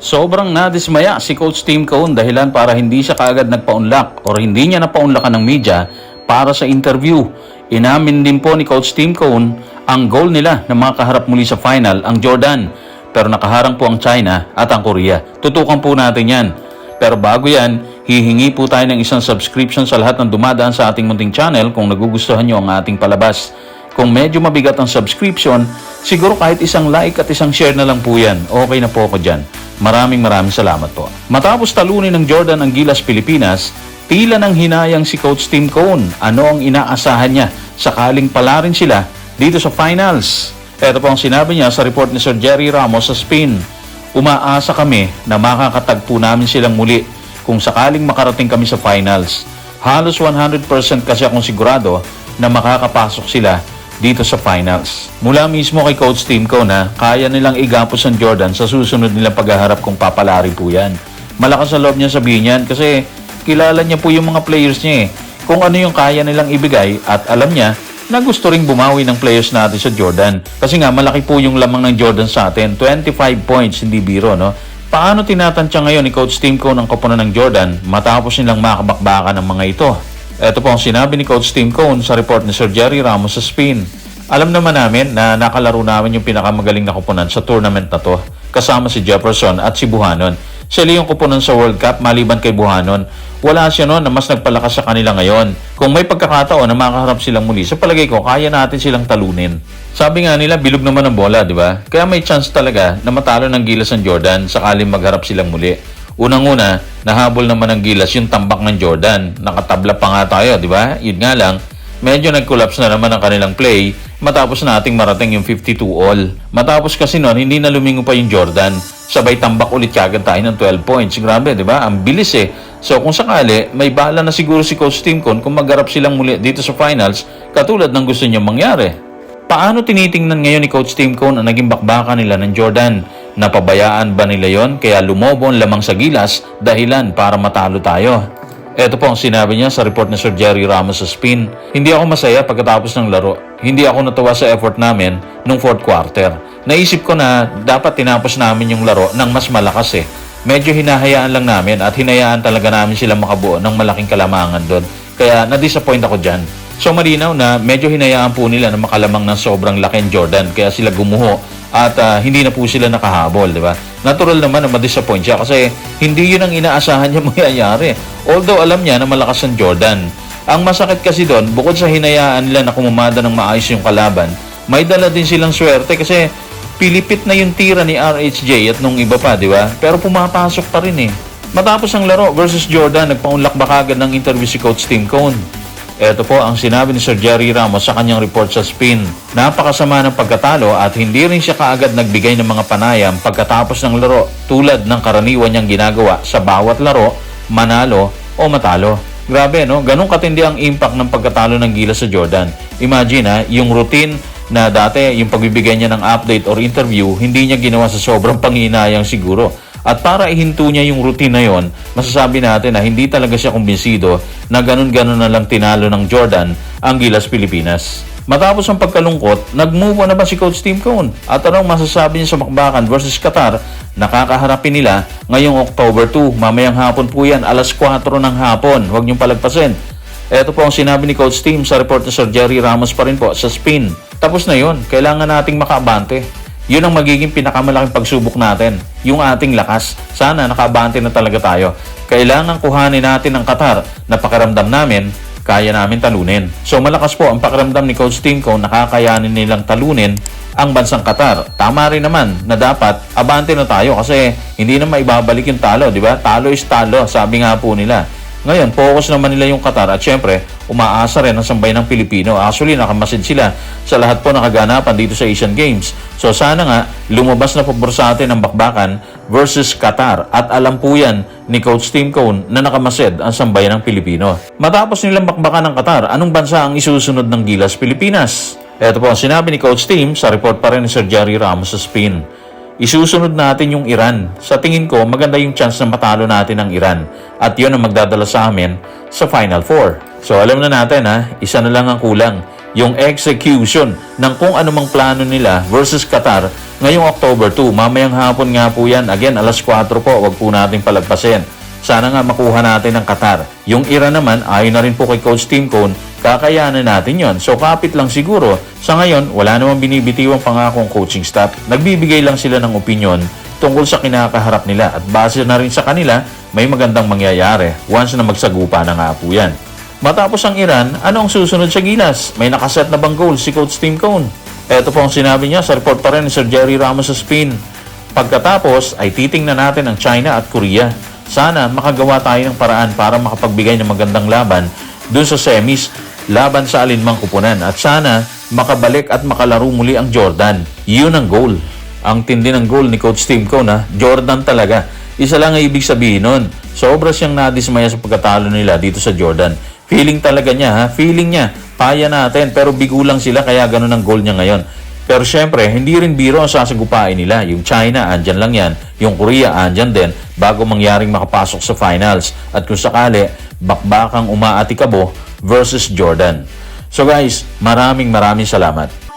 Sobrang nadismaya si Coach Tim Cone dahilan para hindi siya kaagad nagpa-unlock or hindi niya napa-unlockan ng media para sa interview. Inamin din po ni Coach Tim Cone ang goal nila na makaharap muli sa final ang Jordan. Pero nakaharang po ang China at ang Korea. Tutukan po natin yan. Pero bago yan, hihingi po tayo ng isang subscription sa lahat ng dumadaan sa ating munting channel kung nagugustuhan nyo ang ating palabas. Kung medyo mabigat ang subscription, siguro kahit isang like at isang share na lang po yan. Okay na po ako dyan. Maraming maraming salamat po. Matapos talunin ng Jordan ang Gilas Pilipinas, tila nang hinayang si Coach Tim Cone. Ano ang inaasahan niya sakaling pala rin sila dito sa finals? Ito po ang sinabi niya sa report ni Sir Jerry Ramos sa Spin. Umaasa kami na makakatagpo namin silang muli kung sakaling makarating kami sa finals. Halos 100% kasi akong sigurado na makakapasok sila dito sa finals. Mula mismo kay Coach Tim ko na kaya nilang igapos ang Jordan sa susunod nilang paghaharap kung papalari po yan. Malakas sa loob niya sabihin yan kasi kilala niya po yung mga players niya eh. Kung ano yung kaya nilang ibigay at alam niya na gusto ring bumawi ng players natin sa Jordan. Kasi nga malaki po yung lamang ng Jordan sa atin. 25 points, hindi biro no? Paano tinatansya ngayon ni Coach Tim Cone ang koponan ng Jordan matapos nilang makabakbakan ng mga ito? Ito po ang sinabi ni Coach Tim Cone sa report ni Sir Jerry Ramos sa Spin. Alam naman namin na nakalaro namin yung pinakamagaling na kupunan sa tournament na to, kasama si Jefferson at si Buhanon. Sila yung kupunan sa World Cup maliban kay Buhanon. Wala siya noon na mas nagpalakas sa kanila ngayon. Kung may pagkakataon na makaharap silang muli, sa palagay ko, kaya natin silang talunin. Sabi nga nila, bilog naman ang bola, di ba? Kaya may chance talaga na matalo ng Gilas ng Jordan sakaling magharap silang muli. Unang-una, nahabol naman ng Gilas yung tambak ng Jordan. Nakatabla pa nga tayo, di ba? Yun nga lang, medyo nag-collapse na naman ang kanilang play matapos nating marating yung 52 all. Matapos kasi noon, hindi na lumingo pa yung Jordan. Sabay tambak ulit kagad tayo ng 12 points. Grabe, di ba? Ang bilis eh. So kung sakali, may bala na siguro si Coach Tim Con kung magharap silang muli dito sa finals katulad ng gusto niya mangyari. Paano tinitingnan ngayon ni Coach Tim Cone ang naging bakbaka nila ng Jordan? Napabayaan ba nila yon kaya lumobo ang lamang sa gilas dahilan para matalo tayo? Ito po ang sinabi niya sa report ni Sir Jerry Ramos sa Spin. Hindi ako masaya pagkatapos ng laro. Hindi ako natuwa sa effort namin nung fourth quarter. Naisip ko na dapat tinapos namin yung laro ng mas malakas eh. Medyo hinahayaan lang namin at hinayaan talaga namin sila makabuo ng malaking kalamangan doon. Kaya na-disappoint ako dyan. So malinaw na medyo hinayaan po nila na makalamang ng sobrang laki Jordan kaya sila gumuho at ah, hindi na po sila nakahabol, di ba? Natural naman na ma-disappoint siya kasi hindi yun ang inaasahan niya mangyayari. Although alam niya na malakas ang Jordan. Ang masakit kasi doon, bukod sa hinayaan nila na kumumada ng maayos yung kalaban, may dala din silang swerte kasi pilipit na yung tira ni RHJ at nung iba pa, di ba? Pero pumapasok pa rin eh. Matapos ang laro versus Jordan, nagpaunlak ba kagad ng interview si Coach Tim Cone? Ito po ang sinabi ni Sir Jerry Ramos sa kanyang report sa Spin. Napakasama ng pagkatalo at hindi rin siya kaagad nagbigay ng mga panayam pagkatapos ng laro tulad ng karaniwan niyang ginagawa sa bawat laro, manalo o matalo. Grabe no, ganun katindi ang impact ng pagkatalo ng Gilas sa Jordan. Imagine ha, yung routine na dati yung pagbibigay niya ng update or interview, hindi niya ginawa sa sobrang panghinayang siguro. At para ihinto niya yung routine na yon, masasabi natin na hindi talaga siya kumbinsido na ganun-ganun na lang tinalo ng Jordan ang Gilas Pilipinas. Matapos ang pagkalungkot, nag-move on na ba si Coach Tim Cone? At anong masasabi niya sa Makbakan versus Qatar? Nakakaharapin nila ngayong October 2. Mamayang hapon po yan, alas 4 ng hapon. Huwag niyong palagpasin. Ito po ang sinabi ni Coach Tim sa report ni Sir Jerry Ramos pa rin po sa spin. Tapos na yon, kailangan nating makaabante. Yun ang magiging pinakamalaking pagsubok natin, yung ating lakas. Sana nakabante na talaga tayo. Kailangan kuhanin natin ang Qatar na pakiramdam namin, kaya namin talunin. So malakas po ang pakiramdam ni Coach Tim kung nakakayanin nilang talunin ang bansang Qatar. Tama rin naman na dapat abante na tayo kasi hindi na maibabalik yung talo, di ba? Talo is talo, sabi nga po nila. Ngayon, focus naman nila yung Qatar at syempre, umaasa rin ang sambay ng Pilipino. Actually, nakamasid sila sa lahat po ng kaganapan dito sa Asian Games. So sana nga, lumabas na pabor sa atin ang bakbakan versus Qatar. At alam po yan ni Coach Tim Cone na nakamasid ang sambayan ng Pilipino. Matapos nilang bakbakan ng Qatar, anong bansa ang isusunod ng Gilas Pilipinas? Ito po ang sinabi ni Coach Tim sa report pa rin ni Sir Jerry Ramos sa Spin. Isusunod natin yung Iran. Sa tingin ko, maganda yung chance na matalo natin ang Iran. At yun ang magdadala sa amin sa Final Four. So alam na natin ha, isa na lang ang kulang. yung execution ng kung anumang plano nila versus Qatar ngayong October 2. Mamayang hapon nga po yan. Again, alas 4 po. Huwag po natin palagpasin. Sana nga makuha natin ang Qatar. Yung Iran naman, ayon na rin po kay Coach Tim Cone, kakayanan natin yon. So kapit lang siguro. Sa ngayon, wala namang binibitiwang pangakong coaching staff. Nagbibigay lang sila ng opinion tungkol sa kinakaharap nila at base na rin sa kanila, may magandang mangyayari once na magsagupa na nga po yan. Matapos ang Iran, ano ang susunod sa gilas? May nakaset na bang goal si Coach Tim Cone? Ito po ang sinabi niya sa report pa rin ni Sir Jerry Ramos sa Spin. Pagkatapos ay titingnan natin ang China at Korea. Sana makagawa tayo ng paraan para makapagbigay ng magandang laban dun sa semis laban sa alinmang kupunan. At sana makabalik at makalaro muli ang Jordan. Yun ang goal. Ang tindi ng goal ni Coach Tim Cone ha, Jordan talaga. Isa lang ang ibig sabihin nun. Sobra siyang nadismaya sa pagkatalo nila dito sa Jordan. Feeling talaga niya ha, feeling niya. Kaya natin pero bigo lang sila kaya ganun ang goal niya ngayon. Pero syempre, hindi rin biro ang sasagupain nila. Yung China, andyan lang yan. Yung Korea, andyan din bago mangyaring makapasok sa finals. At kung sakali, bakbakang umaatikabo versus Jordan. So guys, maraming maraming salamat.